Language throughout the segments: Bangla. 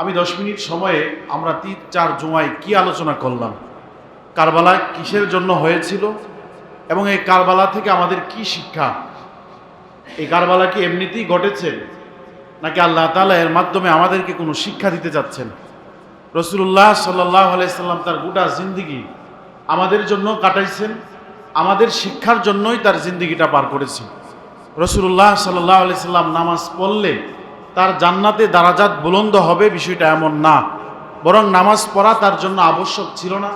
আমি দশ মিনিট সময়ে আমরা তিন, চার জুমায় কি আলোচনা করলাম? কারবালা কিসের জন্য হয়েছিল? এবং এই কারবালা থেকে আমাদের কি শিক্ষা? এই কারবালা কি এমনিতেই ঘটেছে? নাকি আল্লাহ তালা এর মাধ্যমে আমাদেরকে কোনো শিক্ষা দিতে যাচ্ছেন? রসুল্লাহ সাল্লাহ আলাইসাল্লাম তার গোটা জিন্দিগি আমাদের জন্য কাটাইছেন, আমাদের শিক্ষার জন্যই তার জিন্দিগিটা পার করেছে রসুল্লাহ সাল্লাহ আলাইসাল্লাম নামাজ পড়লে তার জান্নাতে দারাজাত বুলন্দ হবে বিষয়টা এমন না। বরং নামাজ পড়া তার জন্য আবশ্যক ছিল না,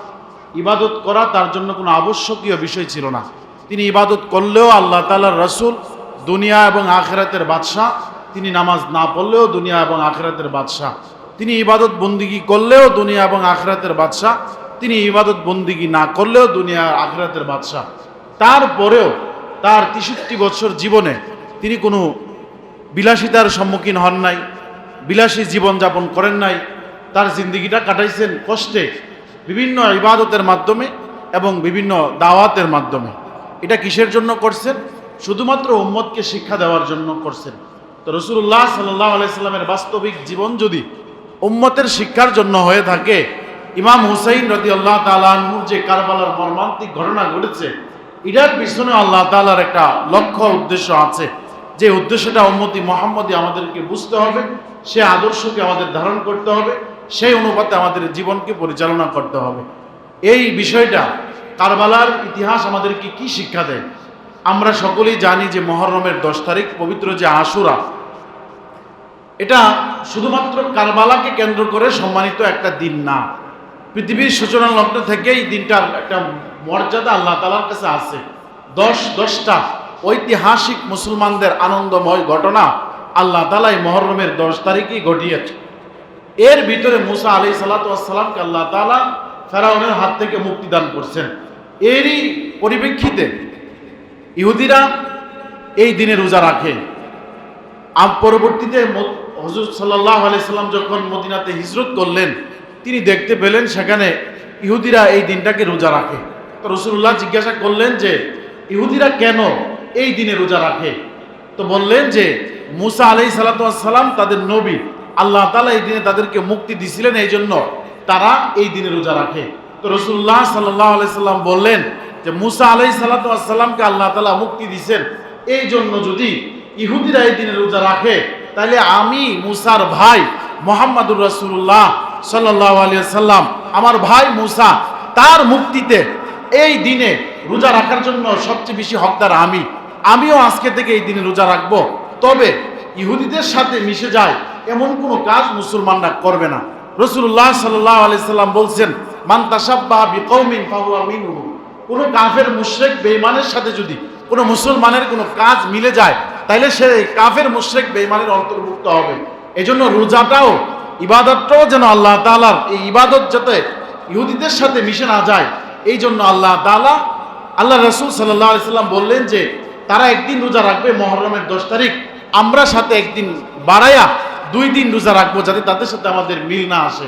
ইবাদত করা তার জন্য কোনো আবশ্যকীয় বিষয় ছিল না। তিনি ইবাদত করলেও আল্লাহ তালার রসুল দুনিয়া এবং আখেরাতের বাদশাহ, তিনি নামাজ না পড়লেও দুনিয়া এবং আখেরাতের বাদশাহ। তিনি ইবাদত বন্দিগি করলেও দুনিয়া এবং আখেরাতের বাদশাহ। তিনি ইবাদত বন্দিগি না করলেও দুনিয়া আখেরাতের বাদশাহ। তারপরেও তার তেষট্টি বছর জীবনে তিনি কোনো বিলাসিতার সম্মুখীন হন নাই, বিলাসী জীবনযাপন করেন নাই, তার জিন্দিগিটা কাটাইছেন কষ্টে বিভিন্ন ইবাদতের মাধ্যমে এবং বিভিন্ন দাওয়াতের মাধ্যমে। এটা কিসের জন্য করছেন? শুধুমাত্র উম্মতকে শিক্ষা দেওয়ার জন্য করছেন। তো রসুল্লাহ সাল্লাহ আলাইস্লামের বাস্তবিক জীবন যদি উম্মতের শিক্ষার জন্য হয়ে থাকে, ইমাম হুসাইন রতি আল্লাহ তালুর যে কারবালার মর্মান্তিক ঘটনা ঘটেছে, এটার পিছনে আল্লাহ তালার একটা লক্ষ্য উদ্দেশ্য আছে। যে উদ্দেশ্যটা উম্মতি মোহাম্মদী আমাদেরকে বুঝতে হবে, সে আদর্শকে আমাদের ধারণ করতে হবে, সেই অনুপাতে আমাদের জীবনকে পরিচালনা করতে হবে। এই বিষয়টা কারবালার ইতিহাস আমাদেরকে কি শিক্ষা দেয়? আমরা সকলেই জানি যে মহরমের দশ তারিখ পবিত্র যে আশুরা, এটা শুধুমাত্র কারবালাকে কেন্দ্র করে সম্মানিত একটা দিন না। পৃথিবীর সূচনা লগ্ন থেকেই দিনটার একটা মর্যাদা আল্লাহ তালার কাছে আছে। দশ, দশটা ঐতিহাসিক মুসলমানদের আনন্দময় ঘটনা আল্লাহ তালাই মহরমের দশ তারিখেই ঘটিয়েছে। এর ভিতরে মুসা আলি সাল্লাতামকে আল্লাহ তালা ফেরাউনের হাত থেকে মুক্তিদান করছেন। এরই পরিপ্রেক্ষিতে ইহুদিরা এই দিনে রোজা রাখে। পরবর্তীতে হজরত সাল্লাহ আলাইসাল্লাম যখন মদিনাতে হিজরত করলেন, তিনি দেখতে পেলেন সেখানে ইহুদিরা এই দিনটাকে রোজা রাখে। তো রসুল্লাহ জিজ্ঞাসা করলেন যে, ইহুদিরা কেন এই দিনে রোজা রাখে। তো বললেন যে, মুসা আলাই সাল্লাম তাদের নবী, আল্লাহ তালা এই দিনে তাদেরকে মুক্তি দিছিলেন এই জন্য তারা এই দিনে রোজা রাখে। তো রসুল্লাহ সাল্লাহ আলাইসাল্লাম বললেন যে, মুসা আলাই সাল্লাতামকে আল্লাহ তালা মুক্তি দিছেন। এই জন্য যদি ইহুদিরা এই দিনে রোজা রাখে, তাহলে আমি মুসার ভাই মোহাম্মদুর রসুল্লাহ সাল্লাহ আলিয়া সাল্লাম, আমার ভাই মুসা, তার মুক্তিতে এই দিনে রোজা রাখার জন্য সবচেয়ে বেশি হকদার আমি। আমিও আজকে থেকে এই দিনে রোজা রাখব। তবে ইহুদিদের সাথে মিশে যায় এমন কোনো কাজ মুসলমানরা করবে না। রসুল্লাহ সাল্লাহ আলি সাল্লাম বলছেন, মান তাসাব্বাহ বিকৌমিন ফাহুয়া মিনহু। কোনো কাফের মুশরেক বেঈমানের সাথে যদি কোনো মুসলমানের কোনো কাজ মিলে যায় তাহলে সে কাফের মুশরেক বেঈমানের অন্তর্ভুক্ত হবে। এজন্য রোজাটাও, ইবাদতটাও যেন আল্লাহ তালার এই ইবাদত যাতে ইহুদিদের সাথে মিশে না যায় এই জন্য আল্লাহ তালা আল্লাহ রসুল সাল্লাহ সাল্লাম বললেন যে তারা একদিন রোজা রাখবে মহরমের দশ তারিখ। আমরা সাথে একদিন বাড়াইয়া দুই দিন রোজা রাখব যাতে তাদের সাথে আমাদের মিল না আসে।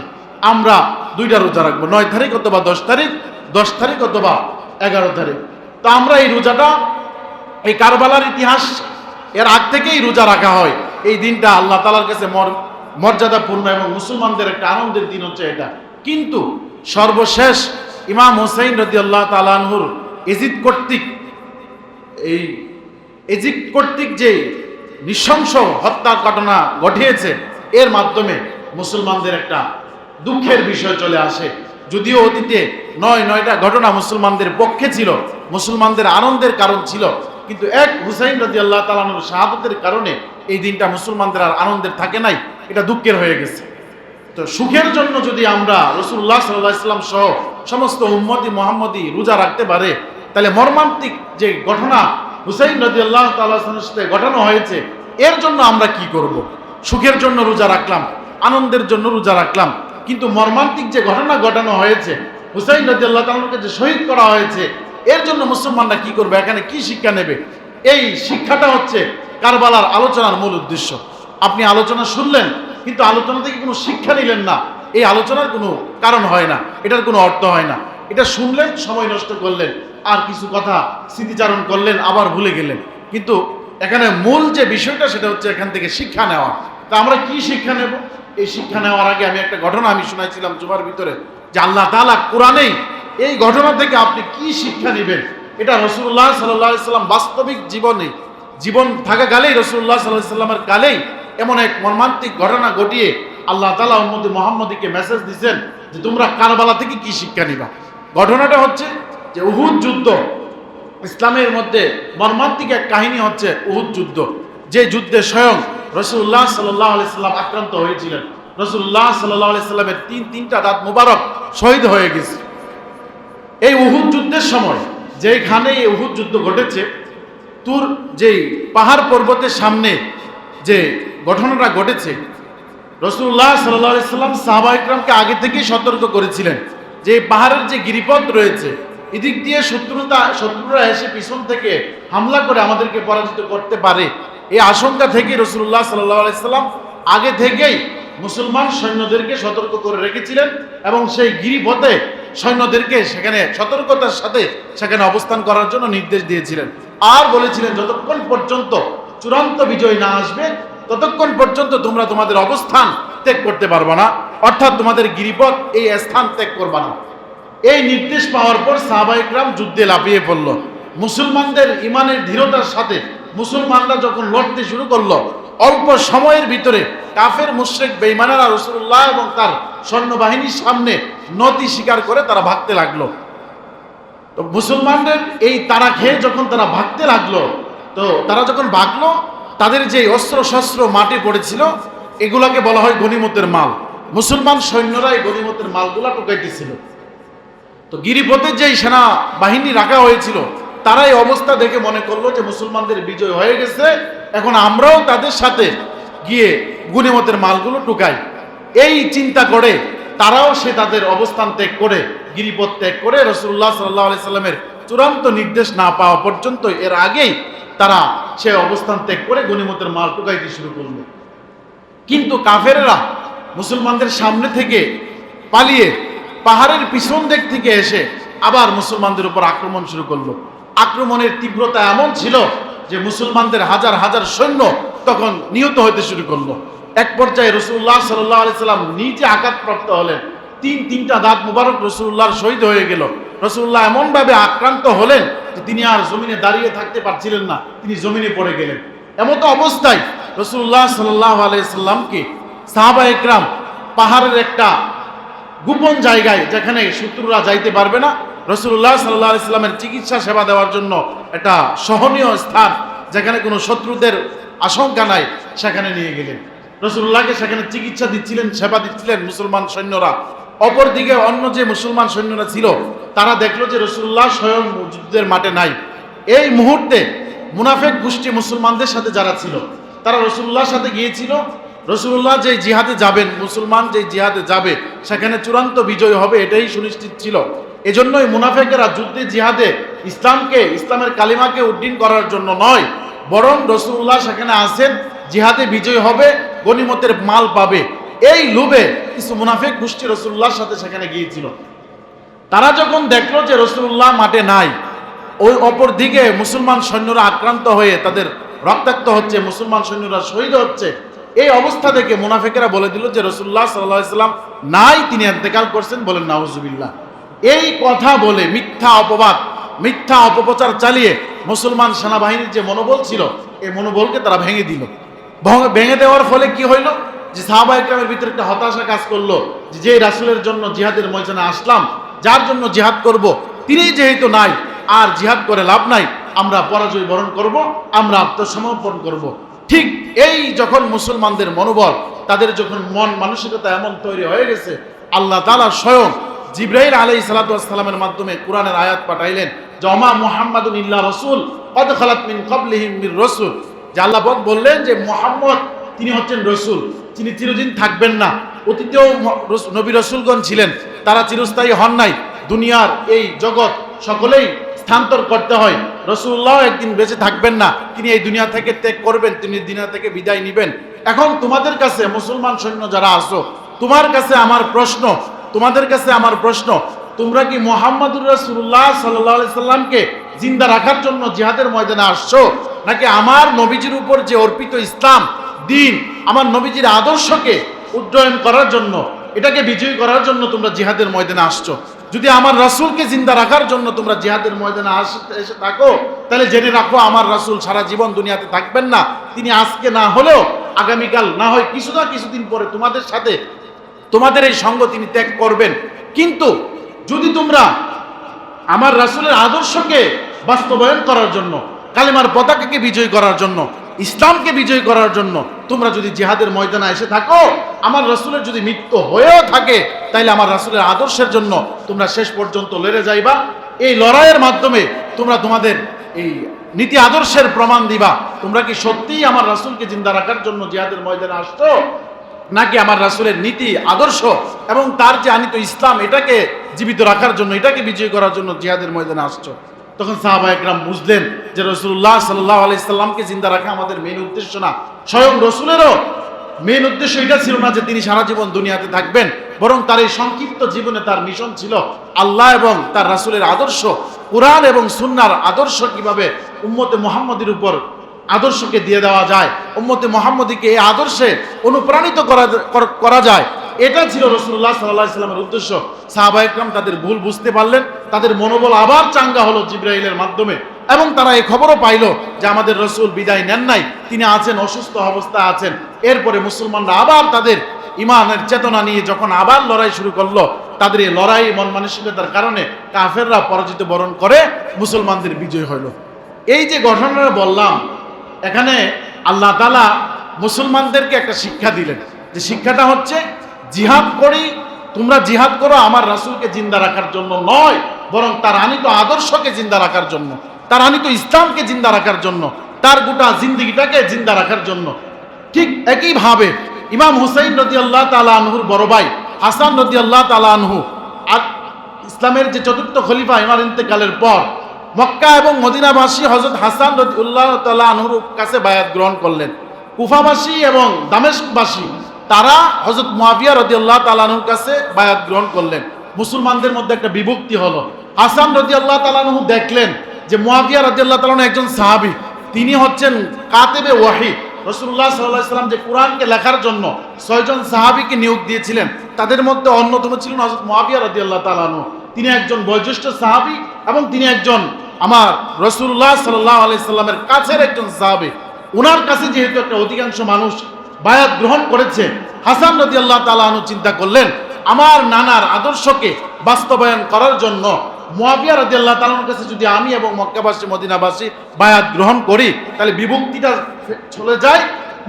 আমরা দুইটা রোজা রাখব, নয় তারিখ অথবা দশ তারিখ দশ তারিখ অথবা এগারো তারিখ। তো আমরা এই রোজাটা, এই কারবালার ইতিহাস, এর আগ থেকেই রোজা রাখা হয়। এই দিনটা আল্লাহ তালার কাছে মর্যাদাপূর্ণ এবং মুসলমানদের একটা আনন্দের দিন হচ্ছে এটা। কিন্তু সর্বশেষ ইমাম হোসাইন রদি আল্লাহ তালানহুর এজিদ কর্তৃক এই এজিদ কর্তৃক যে নৃশংস হত্যার ঘটনা ঘটিয়েছে, এর মাধ্যমে মুসলমানদের একটা দুঃখের বিষয় চলে আসে। যদিও অতীতে নয়, নয়টা ঘটনা মুসলমানদের পক্ষে ছিল, মুসলমানদের আনন্দের কারণ ছিল, কিন্তু এক হুসাইন রাজি আল্লাহ তালানোর শাহাদতের কারণে এই দিনটা মুসলমানদের আর আনন্দের থাকে নাই, এটা দুঃখের হয়ে গেছে। তো সুখের জন্য যদি আমরা রসুল্লাহ সাল্লাহ ইসলাম সহ সমস্ত উম্মদি মোহাম্মদি রোজা রাখতে পারে তাহলে মর্মান্তিক যে ঘটনা হুসাইন রাজি আল্লাহ তাল্লাহামের সাথে ঘটানো হয়েছে, এর জন্য আমরা কি করব। সুখের জন্য রোজা রাখলাম, আনন্দের জন্য রোজা রাখলাম, কিন্তু মর্মান্তিক যে ঘটনা ঘটানো হয়েছে, হুসাইন নদী আল্লাহ তালকে যে শহীদ করা হয়েছে, এর জন্য মুসলমানরা কি করবে? এখানে কি শিক্ষা নেবে? এই শিক্ষাটা হচ্ছে কারবালার আলোচনার মূল উদ্দেশ্য। আপনি আলোচনা শুনলেন, কিন্তু আলোচনা থেকে কোনো শিক্ষা নিলেন না। এই আলোচনার কোনো কারণ হয় না, এটার কোনো অর্থ হয় না। এটা শুনলেন, সময় নষ্ট করলেন, আর কিছু কথা স্মৃতিচারণ করলেন, আবার ভুলে গেলেন। কিন্তু এখানে মূল যে বিষয়টা সেটা হচ্ছে এখান থেকে শিক্ষা নেওয়া। তা আমরা কি শিক্ষা নেব? এই শিক্ষা নেওয়ার আগে আমি একটা ঘটনা আমি শোনাইছিলাম জুমার ভিতরে, যে আল্লাহ তাআলা কোরআনেই এই ঘটনা থেকে আপনি কি শিক্ষা নেবেন? এটা রসুল্লাহ সাল্লাহ সাল্লাম বাস্তবিক জীবনে, জীবন থাকাকালেই রসুল্লাহ সাল্লাহ সাল্লামের কালেই এমন এক মর্মান্তিক ঘটনা ঘটিয়ে আল্লাহ তালা মোহাম্মদীকে মেসেজ দিচ্ছেন যে তোমরা কারবালা থেকে কি শিক্ষা নিবা? ঘটনাটা হচ্ছে যে উহুদ যুদ্ধ, ইসলামের মধ্যে মর্মান্তিক এক কাহিনী হচ্ছে উহুদ যুদ্ধ, যে যুদ্ধে স্বয়ং রসুল্লাহ সাল্লাহ আলাইসাল্লাম আক্রান্ত হয়েছিলেন। রসুল্লাহ সাল্লাহ আলাইসাল্লামের তিন, তিনটা দাঁত মুবারক শহীদ হয়ে গেছে। এই উহুদ যুদ্ধের সময় যেখানে এই উহুদ যুদ্ধ ঘটেছে, তুর যেই পাহাড় পর্বতের সামনে যে ঘটনাটা ঘটেছে রসুল্লাহ সাল্লাহ সাল্লাম সাহাবা ইকরামকে আগে থেকেই সতর্ক করেছিলেন। যে পাহাড়ের যে গিরিপথ রয়েছে, এদিক দিয়ে শত্রুতা, শত্রুরা এসে পিছন থেকে হামলা করে আমাদেরকে পরাজিত করতে পারে। এই আশঙ্কা থেকে রসুল্লাহ সাল্লাহ আলাইসাল্লাম আগে থেকেই মুসলমান সৈন্যদেরকে সতর্ক করে রেখেছিলেন এবং সেই গিরিপথে সৈন্যদেরকে সেখানে সতর্কতার সাথে সেখানে অবস্থান করার জন্য নির্দেশ দিয়েছিলেন। আর বলেছিলেন, যতক্ষণ পর্যন্ত চূড়ান্ত বিজয় না আসবে, ততক্ষণ পর্যন্ত তোমরা তোমাদের অবস্থান ত্যাগ করতে পারবে না। অর্থাৎ তোমাদের গিরিপথ এই স্থান ত্যাগ করবে না। এই নির্দেশ পাওয়ার পর সাহাবাইকরাম যুদ্ধে লাফিয়ে পড়ল। মুসলমানদের ইমানের দৃঢ়তার সাথে মুসলমানরা যখন লড়তে শুরু করল, অল্প সময়ের ভিতরে কাফের, মুশরিক বেইমানারা রসুল্লাহ এবং তার সৈন্যবাহিনীর সামনে নতি স্বীকার করে তারা ভাগতে লাগল। তো মুসলমানদের এই তারা খেয়ে যখন তারা ভাগতে লাগল, তো তারা যখন ভাগলো, তাদের যে অস্ত্র শস্ত্র মাটি পড়েছিল, এগুলাকে বলা হয় গনিমতের মাল। মুসলমান সৈন্যরা এই গনিমতের মালগুলা টুকাইতেছিল। তো গিরিপথে যেই সেনা বাহিনী রাখা হয়েছিল তারা এই অবস্থা দেখে মনে করল যে মুসলমানদের বিজয় হয়ে গেছে। এখন আমরাও তাদের সাথে গিয়ে গুণিমতের মালগুলো টুকাই। এই চিন্তা করে তারাও সে তাদের অবস্থান ত্যাগ করে, গিরিপথ ত্যাগ করে রসুল্লাহ সাল্লাহ সাল্লামের চূড়ান্ত নির্দেশ না পাওয়া পর্যন্ত এর আগেই তারা সে অবস্থান ত্যাগ করে গনিমতের মাল টুকাইতে শুরু করল। কিন্তু কাফেরেরা মুসলমানদের সামনে থেকে পালিয়ে পাহাড়ের পিছন দিক থেকে এসে আবার মুসলমানদের উপর আক্রমণ শুরু করল। আক্রমণের তীব্রতা এমন ছিল যে মুসলমানদের হাজার হাজার সৈন্য তখন নিহত হতে শুরু করল। এক পর্যায়ে রসুল্লাহ সাল্লাহ আলি সাল্লাম নিজে আঘাতপ্রাপ্ত হলেন। তিন তিনটা দাঁত মুবারক রসুল্লাহর শহীদ হয়ে গেল। রসুল্লাহ এমনভাবে আক্রান্ত হলেন যে তিনি আর জমিনে দাঁড়িয়ে থাকতে পারছিলেন না, তিনি জমিনে পড়ে গেলেন। এমতো অবস্থায় রসুল্লাহ সাল্লাহ আলাইসাল্লামকে সাহাবা একরাম পাহাড়ের একটা গোপন জায়গায় যেখানে শত্রুরা যাইতে পারবে না রসুল্লাহ সাল্লাহ ইসলামের চিকিৎসা সেবা দেওয়ার জন্য একটা সহনীয় স্থান যেখানে কোনো শত্রুদের আশঙ্কা নাই, সেখানে নিয়ে গেলেন। রসুল্লাহকে সেখানে চিকিৎসা দিচ্ছিলেন, সেবা দিচ্ছিলেন মুসলমান সৈন্যরা। অপরদিকে অন্য যে মুসলমান সৈন্যরা ছিল, তারা দেখল যে রসুল্লাহ স্বয়ং যুদ্ধের মাঠে নাই। এই মুহূর্তে মুনাফেক গোষ্ঠী মুসলমানদের সাথে যারা ছিল, তারা রসুল্লাহর সাথে গিয়েছিল রসুল্লাহ যে জিহাদে যাবেন, মুসলমান যে জিহাদে যাবে, সেখানে চূড়ান্ত বিজয় হবে, এটাই সুনিশ্চিত ছিল। এজন্যই মুনাফেকেরা যুদ্ধে, জিহাদে ইসলামকে, ইসলামের কালিমাকে উড্ডীন করার জন্য নয়, বরং রসুল্লাহ সেখানে আসেন জিহাদে বিজয় হবে গনিমতের মাল পাবে। এই লোভে কিছু মুনাফেক গোষ্ঠী রসুল্লাহর সাথে সেখানে গিয়েছিল। তারা যখন দেখল যে রসুল্লাহ মাঠে নাই, ওই অপর দিকে মুসলমান সৈন্যরা আক্রান্ত হয়ে তাদের রক্তাক্ত হচ্ছে, মুসলমান সৈন্যরা শহীদ হচ্ছে এই অবস্থা থেকে মুনাফেকেরা বলে দিল যে রসুল্লাহ সাল্লাম নাই, তিনি এতেকাল করছেন বলেন, নাউজুবিল্লাহ। এই কথা বলে মিথ্যা অপবাদ, মিথ্যা অপপ্রচার চালিয়ে মুসলমান সেনাবাহিনীর যে মনোবল ছিল, এই মনোবলকে তারা ভেঙে দিল। ভেঙে দেওয়ার ফলে কি হইল? যে সাহাবা ভিতরে একটা হতাশা কাজ করল, যে রাসুলের জন্য জিহাদের ময়দানে আসলাম, যার জন্য জিহাদ করব, তিনি যেহেতু নাই, আর জিহাদ করে লাভ নাই, আমরা পরাজয় বরণ করব, আমরা আত্মসমর্পণ করব। ঠিক এই যখন মুসলমানদের মনোবল, তাদের যখন মন মানসিকতা এমন তৈরি হয়ে গেছে, আল্লাহ তালা স্বয়ং জিব্রাইল আলাই সালাতামের মাধ্যমে কোরআনের আয়াত পাঠাইলেন জমা মোহাম্মদ ইল্লা রসুল, কদ খালাত মিন কবলিহিম মির রসুল। যে আল্লাহ বললেন যে, মোহাম্মদ, তিনি হচ্ছেন রসুল, তিনি চিরদিন থাকবেন না। অতীতেও নবী রসুলগণ ছিলেন, তারা চিরস্থায়ী হন নাই। দুনিয়ার এই জগৎ সকলেই স্থানান্তর করতে হয়। রসুল্লাহ একদিন বেঁচে থাকবেন না। তিনি এই দুনিয়া থেকে ত্যাগ করবেন, তিনি দুনিয়া থেকে বিদায় নেবেন। এখন তোমাদের কাছে মুসলমান সৈন্য যারা আসো তোমার কাছে আমার প্রশ্ন, তোমাদের কাছে আমার প্রশ্ন, তোমরা কি মোহাম্মদুর রসুল্লাহ আলাইহি সাল্লামকে জিন্দা রাখার জন্য জিহাদের ময়দানে আসছো? নাকি আমার নবীজির উপর যে অর্পিত ইসলাম, দিন, আমার নবীজির আদর্শকে উড্ডয়ন করার জন্য, এটাকে বিজয়ী করার জন্য তোমরা জিহাদের ময়দানে আসছো? যদি আমার রাসূলকে জিন্দা রাখার জন্য তোমরা জিহাদের ময়দানে এসে থাকো, তাহলে জেনে রাখো আমার রাসূল সারা জীবন দুনিয়াতে থাকবেন না। তিনি আজকে না হলেও আগামীকাল না হয় কিছু না কিছুদিন পরে তোমাদের সাথে তোমাদের এই সঙ্গ তিনি ত্যাগ করবেন। কিন্তু যদি তোমরা আমার রাসূলের আদর্শকে বাস্তবায়ন করার জন্য, কালিমার পতাকাকে বিজয় করার জন্য ইসলামকে বিজয় করার জন্য তোমরা যদি জেহাদের ময়দানে এসে থাকো, আমার রাসূলের যদি মৃত্যু হয়েও থাকে, তাইলে আমার রাসূলের আদর্শের জন্য তোমরা শেষ পর্যন্ত লড়ে যাইবা। এই লড়াইয়ের মাধ্যমে তোমরা তোমাদের এই নীতি আদর্শের প্রমাণ দিবা। তোমরা কি সত্যিই আমার রাসুলকে জিন্দা রাখার জন্য জেহাদের ময়দানে আসছো? নাকি আমার রাসুলের নীতি আদর্শ এবং তার যে আনিত ইসলাম, এটাকে জীবিত রাখার জন্য, এটাকে বিজয় করার জন্য জিহাদের ময়দানে আসছো? তখন সাহাবা একরাম বুঝলেন যে রসুল্লাহ সাল্লাহ আলাইসাল্লামকে জিন্দা রাখা আমাদের মেন উদ্দেশ্য না। স্বয়ং রসুলেরও মেন উদ্দেশ্য এটা ছিল না যে তিনি সারা জীবন দুনিয়াতে থাকবেন, বরং তার এই সংক্ষিপ্ত জীবনে তার মিশন ছিল আল্লাহ এবং তার রাসুলের আদর্শ, কোরআন এবং সুন্নার আদর্শ কীভাবে উম্মতে মোহাম্মদের উপর আদর্শকে দিয়ে দেওয়া যায়, উম্মতে মোহাম্মদীকে এই আদর্শে অনুপ্রাণিত করা করা যায় এটা ছিল রসুল্লাহ সাল্লাহ ইসলামের উদ্দেশ্য। সাহাবা তাদের ভুল বুঝতে পারলেন, তাদের মনোবল আবার চাঙ্গা হলো জিব্রাইলের মাধ্যমে। এবং তারা এই খবরও পাইল যে আমাদের রসুল বিদায় নেন নাই, তিনি আছেন, অসুস্থ অবস্থায় আছেন। এরপরে মুসলমানরা আবার তাদের ইমানের চেতনা নিয়ে যখন আবার লড়াই শুরু করল, তাদের এই লড়াই মন মানসিকতার কারণে কাফেররা পরাজিত বরণ করে মুসলমানদের বিজয় হইল। এই যে ঘটনাটা বললাম, এখানে আল্লাহ তালা মুসলমানদেরকে একটা শিক্ষা দিলেন। যে শিক্ষাটা হচ্ছে জিহাদ করি, তোমরা জিহাদ করো, আমার রাসূলকে জিন্দা রাখার জন্য নয়, বরং তার আনিত আদর্শকে জিন্দা রাখার জন্য তার আনিত ইসলামকে জিন্দা রাখার জন্য, তার গোটা জিন্দিগিটাকে জিন্দা রাখার জন্য। ঠিক একইভাবে ইমাম হুসাইন রদি আল্লাহ তালা আনহুর বড় ভাই, হাসান রদি আল্লাহ তালা আনহু, আর ইসলামের যে চতুর্থ খলিফা ইমার ইন্তেকালের পর, মক্কা এবং মদিনাবাসী হজরত হাসান রদিউল্লাহ তাল্লাহ আনহুর কাছে বায়াত গ্রহণ করলেন। কুফাবাসী এবং দামেশকবাসী তারা হজরত মুয়াবিয়া রদিউল্লাহ তালানুর কাছে বায়াত গ্রহণ করলেন। মুসলমানদের মধ্যে একটা বিভক্তি হলো। হাসান রদিউল্লাহ তালানহু দেখলেন যে মুয়াবিয়া রদিউল্লাহ তালানু একজন সাহাবী। তিনি হচ্ছেন কাতেবে ওয়াহি। রসুল্লাহ সাল্লাহ সাল্লাম যে কোরআনকে লেখার জন্য ছয়জন সাহাবীকে নিয়োগ দিয়েছিলেন, তাদের মধ্যে অন্যতম ছিলেন হজরত মহাবিয়া রদি আল্লাহ তালানু তিনি একজন বয়োজ্যেষ্ঠ সাহাবী এবং তিনি একজন আমার রসুল্লাহ সাল্লাহ আলি সাল্লামের কাছের একজন সাহাবী। ওনার কাছে যেহেতু একটা অধিকাংশ মানুষ বায়াত গ্রহণ করেছে। হাসান রদি আল্লাহ তালানু চিন্তা করলেন, আমার নানার আদর্শকে বাস্তবায়ন করার জন্য মুয়াবিয়া রাদি আল্লাহ তালার কাছে যদি আমি এবং মক্কাবাসী, মদিনাবাসী বায়াত গ্রহণ করি, তাহলে বিভক্তিটা চলে যায়,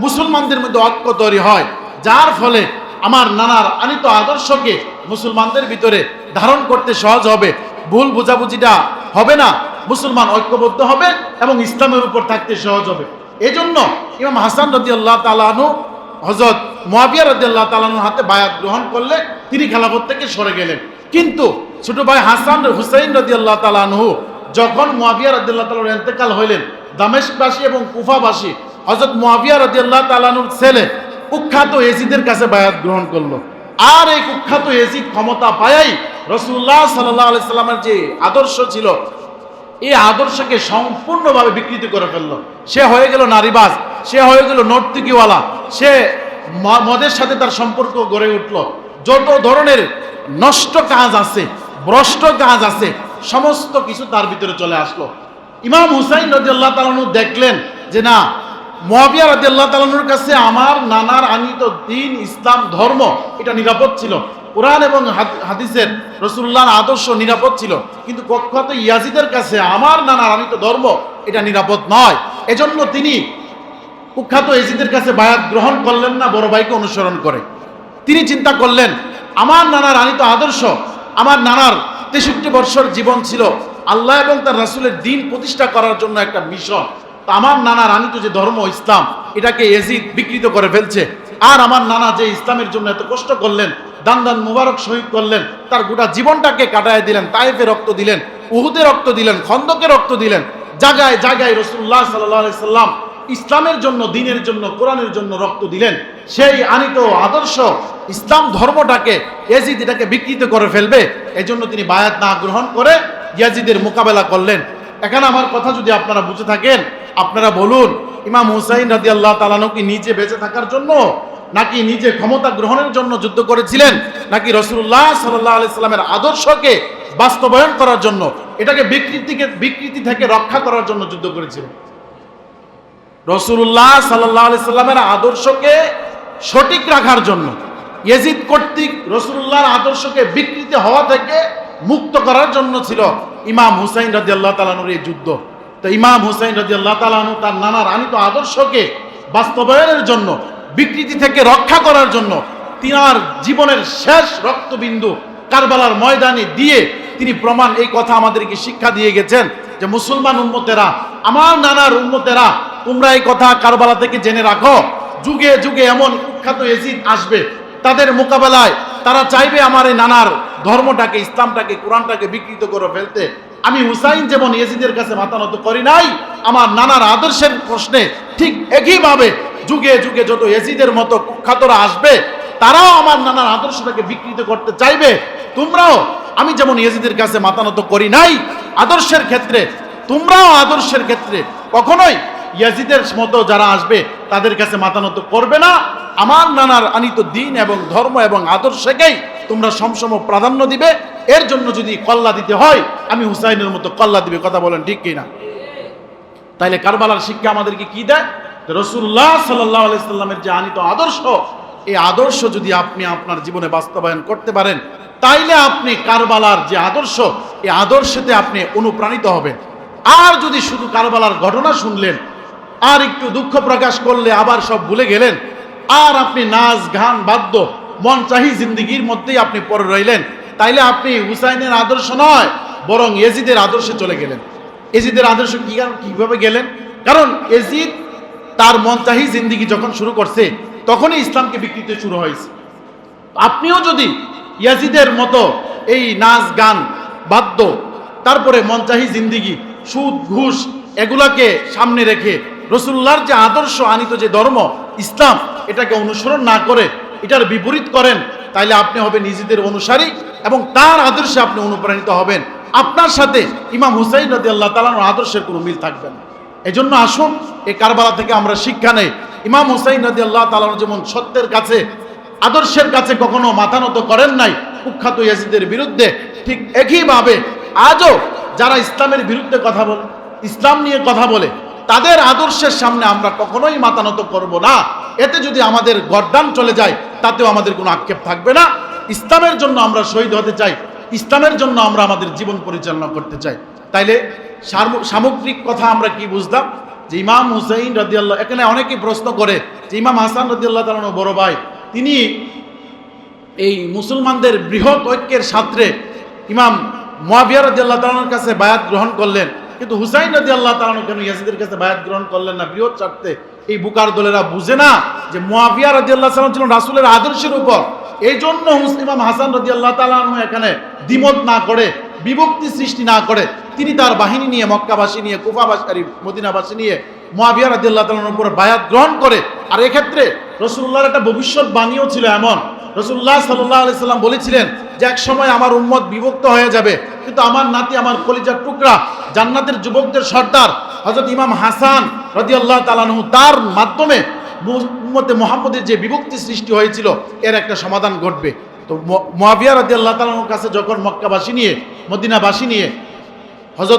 মুসলমানদের মধ্যে ঐক্য তৈরি হয়, যার ফলে আমার নানার আনিত আদর্শকে মুসলমানদের ভিতরে ধারণ করতে সহজ হবে। ভুল বোঝাবুঝিটা হবে না, মুসলমান ঐক্যবদ্ধ হবে এবং ইসলামের উপর থাকতে সহজ হবে। এজন্য ইমাম হাসান রদি আল্লাহ তালানু হজরত মুয়াবিয়া রাদিয়াল্লাহু তাআলার হাতে বায়াত গ্রহণ করলে তিনি খেলাফত থেকে সরে গেলেন। কিন্তু ছোট ভাই হাসান হুসাইন রাদিয়াল্লাহু তাআলা আনহু যখন মুয়াবিয়া রাদিয়াল্লাহু তাআলার ইন্তেকাল হইলেন দামেশবাসী এবং কুফাবাসী, হযরত মুয়াবিয়া আল্লাহ তাআলার ছেলে কুখ্যাত এজিদের কাছে বায়াত গ্রহণ করল। আর এই কুখ্যাত এজিদ ক্ষমতা পায়াই রসুল্লাহ সাল্লাল্লাহু আলাইহি সাল্লামের যে আদর্শ ছিল এই আদর্শকে সম্পূর্ণভাবে বিকৃত করে ফেলল। সে হয়ে গেল নারীবাজ, সে হয়ে গেল নর্তকীওয়ালা, সে মদের সাথে তার সম্পর্ক গড়ে উঠল। যত ধরনের নষ্ট কাজ আছে, ভ্রষ্ট কাজ আছে, সমস্ত কিছু তার ভিতরে চলে আসলো। ইমাম হুসাইন রদিয়াল্লাহ তালানু দেখলেন যে না মহাবিয়া রাদিয়াল্লাহ তালানুর কাছে আমার নানার আনিত দিন, ইসলাম, ধর্ম, এটা নিরাপদ ছিল। কোরআন এবং হাদ- হাদিসের রসুল্লাহর আদর্শ নিরাপদ ছিল। কিন্তু কক্ষত ইয়াজিদের কাছে আমার নানার আনিত ধর্ম, এটা নিরাপদ নয়। এজন্য তিনি কুখ্যাত এজিদের কাছে বায়াত গ্রহণ করলেন না, বড় ভাইকে অনুসরণ করে। তিনি চিন্তা করলেন, আমার নানার আনিত আদর্শ, আমার নানার তেষট্টি বৎসর জীবন ছিল, আল্লাহ এবং তার রাসূলের দিন প্রতিষ্ঠা করার জন্য একটা মিশন। তো আমার নানার আনিত যে ধর্ম ইসলাম, এটাকে এজিদ বিকৃত করে ফেলছে। আর আমার নানা যে ইসলামের জন্য এত কষ্ট করলেন দান দান মুবারক শহীদ করলেন, তার গোটা জীবনটাকে কাটায় দিলেন তাইফে রক্ত দিলেন, উহুদে রক্ত দিলেন, খন্দকে রক্ত দিলেন, জায়গায় জায়গায় রসুল্লাহ সাল্লাহ সাল্লাম ইসলামের জন্য, দিনের জন্য, কোরআনের জন্য রক্ত দিলেন, সেই আনিত আদর্শ ইসলাম ধর্মটাকে ইয়াজিদ এটাকে বিকৃত করে ফেলবে, এজন্য তিনি বায়াত না গ্রহণ করে ইয়াজিদের মোকাবেলা করলেন। এখানে আমার কথা যদি আপনারা বুঝে থাকেন, আপনারা বলুন, ইমাম হুসাইন রাদি আল্লাহ তালানু কি নিজে বেঁচে থাকার জন্য নাকি নিজে ক্ষমতা গ্রহণের জন্য যুদ্ধ করেছিলেন? নাকি রসুল্লাহ সাল্লাহ আলাইস্লামের আদর্শকে বাস্তবায়ন করার জন্য, এটাকে বিকৃতিকে বিকৃতি থেকে রক্ষা করার জন্য যুদ্ধ করেছিলেন? রসুল্লাহ সাল্লাহ আলাইস্লামের আদর্শকে সঠিক রাখার জন্য, ইয়েজিদ কর্তৃক রসুল্লাহর আদর্শকে বিকৃতি হওয়া থেকে মুক্ত করার জন্য ছিল ইমাম হুসাইন রাজি আল্লাহ তালানুর এই যুদ্ধ। তো ইমাম হুসাইন রাজি আল্লাহ তালানু তার নানার আনিত আদর্শকে বাস্তবায়নের জন্য বিকৃতি থেকে রক্ষা করার জন্য তিনার জীবনের শেষ রক্তবিন্দু কারবালার ময়দানে দিয়ে তিনি প্রমাণ এই কথা আমাদেরকে শিক্ষা দিয়ে গেছেন যে মুসলমান উন্মতেরা আমার নানার উন্মতেরা তোমরা এই কথা কারবালা থেকে জেনে রাখো। যুগে যুগে এমন কুখ্যাত এজিদ আসবে। তাদের মোকাবেলায় তারা চাইবে আমার এই নানার ধর্মটাকে, ইসলামটাকে, কোরআনটাকে বিকৃত করে ফেলতে। আমি হুসাইন যেমন ইয়েজিদের কাছে মাতানত করি নাই, আমার নানার আদর্শের প্রশ্নে ঠিক একইভাবে যুগে যুগে যত এজিদের মতো কুখ্যাতরা আসবে, তারাও আমার নানার আদর্শটাকে বিকৃত করতে চাইবে। তোমরাও, আমি যেমন ইয়েজিদের কাছে মাথা নত করি নাই, আদর্শের ক্ষেত্রে, তোমরাও আদর্শের ক্ষেত্রে কখনোই ইয়াজিদের মতো যারা আসবে, তাদের কাছে মাথা নত করবে না। আমার নানার আনিত দিন এবং ধর্ম এবং আদর্শকেই তোমরা সমসম প্রাধান্য দিবে। এর জন্য যদি কল্লা দিতে হয়, আমি হুসাইনের মতো কল্লা দিবে, কথা বলেন ঠিক কিনা? তাইলে কারবালার শিক্ষা আমাদেরকে কি দেয়? রসুল্লাহ সাল্লাহ আলাইস্লামের যে আনিত আদর্শ, এই আদর্শ যদি আপনি আপনার জীবনে বাস্তবায়ন করতে পারেন, তাইলে আপনি কারবালার যে আদর্শ, এই আদর্শতে আপনি অনুপ্রাণিত হবেন। আর যদি শুধু কারবালার ঘটনা শুনলেন, আর একটু দুঃখ প্রকাশ করলে আবার সব ভুলে গেলেন, আর আপনি নাচ গান বাদ্য, মন চাহি জিন্দিগির মধ্যেই আপনি পরে রইলেন, তাইলে আপনি হুসাইনের আদর্শ নয়, বরং এজিদের আদর্শে চলে গেলেন। এজিদের আদর্শ কি কীভাবে গেলেন? কারণ এজিদ তার মনচাহি জিন্দিগি যখন শুরু করছে, তখনই ইসলামকে বিকৃতি শুরু হয়েছে। আপনিও যদি ইয়াজিদের মতো এই নাচ গান বাদ্য, তারপরে মনচাহি জিন্দিগি, সুদ, ঘুষ, এগুলাকে সামনে রেখে রসুল্লাহর যে আদর্শ আনিত যে ধর্ম, ইসলাম, এটাকে অনুসরণ না করে এটার বিপরীত করেন, তাইলে আপনি হবেন নিজেদের অনুসারী এবং তার আদর্শে আপনি অনুপ্রাণিত হবেন। আপনার সাথে ইমাম হুসাইন রদি আল্লাহ তালানোর আদর্শের কোনো মিল থাকবে না। এই জন্য আসুন এই কারবালা থেকে আমরা শিক্ষা নেই। ইমাম হুসাইন রদি আল্লাহ তালানো যেমন সত্যের কাছে, আদর্শের কাছে কখনো মাথা নত করেন নাই, কুখ্যাত ইয়াজিদের বিরুদ্ধে, ঠিক একইভাবে আজও যারা ইসলামের বিরুদ্ধে কথা বলে, ইসলাম নিয়ে কথা বলে, তাদের আদর্শের সামনে আমরা কখনোই মাথা নত করব না। এতে যদি আমাদের গরদান চলে যায়, তাতেও আমাদের কোনো আক্ষেপ থাকবে না। ইসলামের জন্য আমরা শহীদ হতে চাই, ইসলামের জন্য আমরা আমাদের জীবন পরিচালনা করতে চাই। তাইলে সামগ্রিক কথা আমরা কি বুঝলাম? যে ইমাম হুসাইন রদিয়াল্লাহ এখানে অনেকে প্রশ্ন করে যে ইমাম হাসান রদিয়াল্লাহ তালানো বড় ভাই, তিনি এই মুসলমানদের বৃহৎ ঐক্যের সাথে ইমাম মোয়াবিয়া রাজি আল্লাহ তালানোর কাছে বায়াত গ্রহণ করলেন। কিন্তু হুসাইন রাজি আল্লাহ তালানো কেন ইয়াজিদের কাছে বায়াত গ্রহণ করলেন না? বৃহৎ স্বার্থে। এই বুকার দলেরা বুঝে না যে মোয়াবিয়া রাজি আল্লাহ সালাম ছিলেন রাসুলের আদর্শের উপর। এই জন্য ইমাম হাসান রাজি আল্লাহ তালানো এখানে দ্বিমত না করে, বিভক্তি সৃষ্টি না করে। তিনি তার বাহিনী নিয়ে মক্কাবাসী নিয়ে কুফাবাসী, মদিনাবাসী নিয়ে মোয়াবিয়া রাজি আল্লাহ তালানোর উপর বায়াত গ্রহণ করে। আর এক্ষেত্রে রসুল্লাহর একটা ভবিষ্যৎবাণীও ছিল এমন। রসুল্লাহ সাল্লাহ আলি সাল্লাম বলেছিলেন যে এক সময় আমার উম্মত বিভক্ত হয়ে যাবে, কিন্তু আমার নাতি, আমার কলিজার টুকরা, জান্নাতের যুবকদের সর্দার হজরত ইমাম হাসান রদি আল্লাহ তালানহু তার মাধ্যমে উম্মতে মোহাম্মদের যে বিভক্তি সৃষ্টি হয়েছিল, এর একটা সমাধান ঘটবে। তো মোয়াবিয়া রদি আল্লাহ কাছে যখন মক্কাবাসী নিয়ে, মদিনাবাসী নিয়ে হজরত